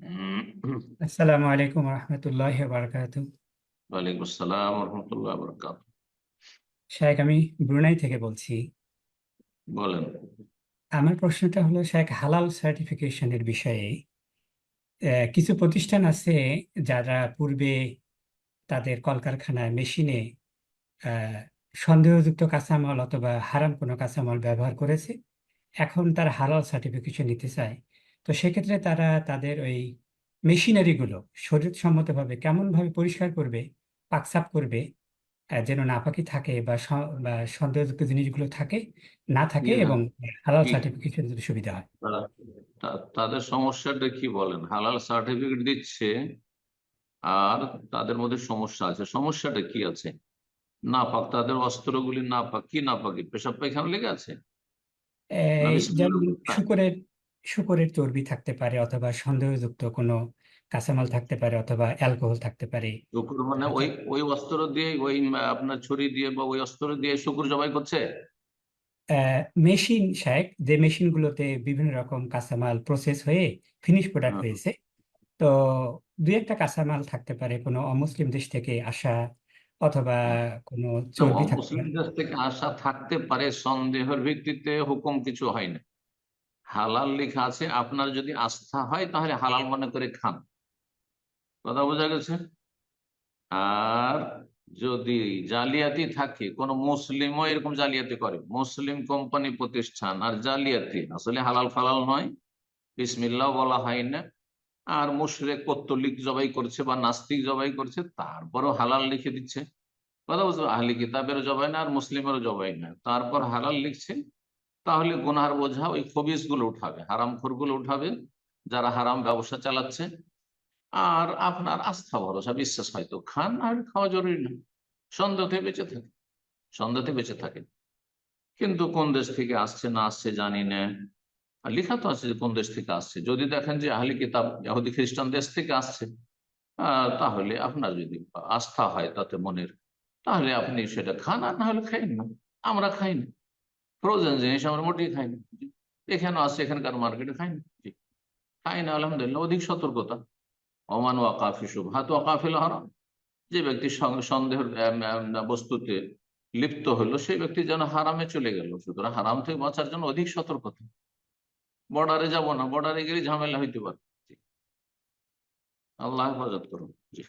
আসসালামু আলাইকুম রহমতুল্লাহ বারকাত ওয়ালাইকুম আসসালাম রহমতুল্লাহ বরকাত শাহেখ আমি ব্রুনাই থেকে বলছি। বলেন। আমার প্রশ্নটা হলো শাহেখ হালাল সার্টিফিকেশনের বিষয়ে কিছু প্রতিষ্ঠান আছে যারা পূর্বে তাদের কলকারখানায় মেশিনে সন্দেহযুক্ত কাঁচামাল অথবা হারাম কোনো কাঁচামাল ব্যবহার করেছে। এখন তার হালাল সার্টিফিকেশন নিতে চায়। তো সেক্ষেত্রে তারা তাদের ওই মেশিনারিগুলো শরীরসম্মতভাবে কেমনভাবে পরিষ্কার করবে পাকসাপ করবে যেন নাপাকি থাকে বা সন্দেহযুক্ত জিনিসগুলো থাকে না থাকে এবং হালাল যদি সুবিধা হয়। তাদের সমস্যাটা কি বলেন? হালাল সার্টিফিকেট দিচ্ছে আর তাদের মধ্যে সমস্যা আছে। সমস্যাটা কি আছে? নাপাক তাদের অস্ত্রগুলি নাপাক কি নাপাকি? পেশাব পায়খানা লেগে আছে? না যেমন শুকরের শুকরের চর্বি থাকতে পারে অথবা সন্দেহযুক্ত কোনো কাঁচামাল থাকতে পারে অথবা অ্যালকোহল থাকতে পারে। শুকুর মানে ওই ওই অস্ত্র দিয়ে ওই আপনার ছুরি দিয়ে বা ওই অস্ত্র দিয়ে শুকুর জবাই করছে? মেশিন যে মেশিনগুলোতে বিভিন্ন রকম কাঁচামাল প্রসেস হয়ে ফিনিশ প্রোডাক্ট হ্যাঁ। হয়েছে তো দুই একটা কাঁচামাল থাকতে পারে কোনো অমুসলিম দেশ থেকে আসা অথবা কোনো চর্বি থাকতে মুসলিম পারে। দেশ থেকে আসা থাকতে পারে সন্দেহের ভিত্তিতে হুকুম কিছু হয় না। হালাল লেখা আছে, আপনার যদি আস্থা হয় তাহলে হালাল মনে করে খান। কথা বোঝা গেছে? আর যদি জালিয়াতি থাকে, কোন মুসলিমও এরকম জালিয়াতি করে। মুসলিম কোম্পানি প্রতিষ্ঠান আর জালিয়াতি, আসলে হালাল ফালাল নয়, বিসমিল্লাহ বলা হয় না। আর মুশরেক পত্তলিক জবাই করছে বা নাস্তিক জবাই করছে, তারপরও হালাল লিখে দিচ্ছে। কথা বুঝতে আহলি কিতাবেরও জবাই না আর মুসলিমেরও জবাই না। তারপর হালাল লিখছে তাহলে গুনার বোঝা ওই খবিসগুলো উঠাবে হারামগুলো উঠাবে, যারা হারাম ব্যবসা চালাচ্ছে। আর আপনার আস্থা ভরসা বিশ্বাস হয়তো খান আর খাওয়া জরুরি না। সন্দেহতে বেঁচে থাকে সন্দেহতে বেঁচে থাকে কিন্তু কোন দেশ থেকে আসছে না আসছে জানি না। আর লেখা তো আছে যে কোন দেশ থেকে আসছে। যদি দেখেন যে আহলি কিতাব, ইহুদি খ্রিস্টান দেশ থেকে আসছে তাহলে আপনার যদি আস্থা হয় তাতে মনের, তাহলে আপনি সেটা খান আর না হলে খাইন না। আমরা খাই না। ফ্রোজেন জিনিস আমরা মোটেই খাই না। এখানে আছে এখানকার মার্কেটে খাই না। খাই না আলহামদুলিল্লাহ অধিক সতর্কতা। অমান ওয়াকাফি শুভাত ওয়াকাফিল হারাম। যে ব্যক্তি সং- সন্দেহের আম, আম, বস্তুতে লিপ্ত হলো সেই ব্যক্তি যেন হারামে চলে গেল। সুতরাং হারাম থেকে বাঁচার জন্য অধিক সতর্কতা। বর্ডারে যাব না বর্ডারে গেলে ঝামেলা হইতে পারে। আল্লাহ হেফাজত করুন। জি।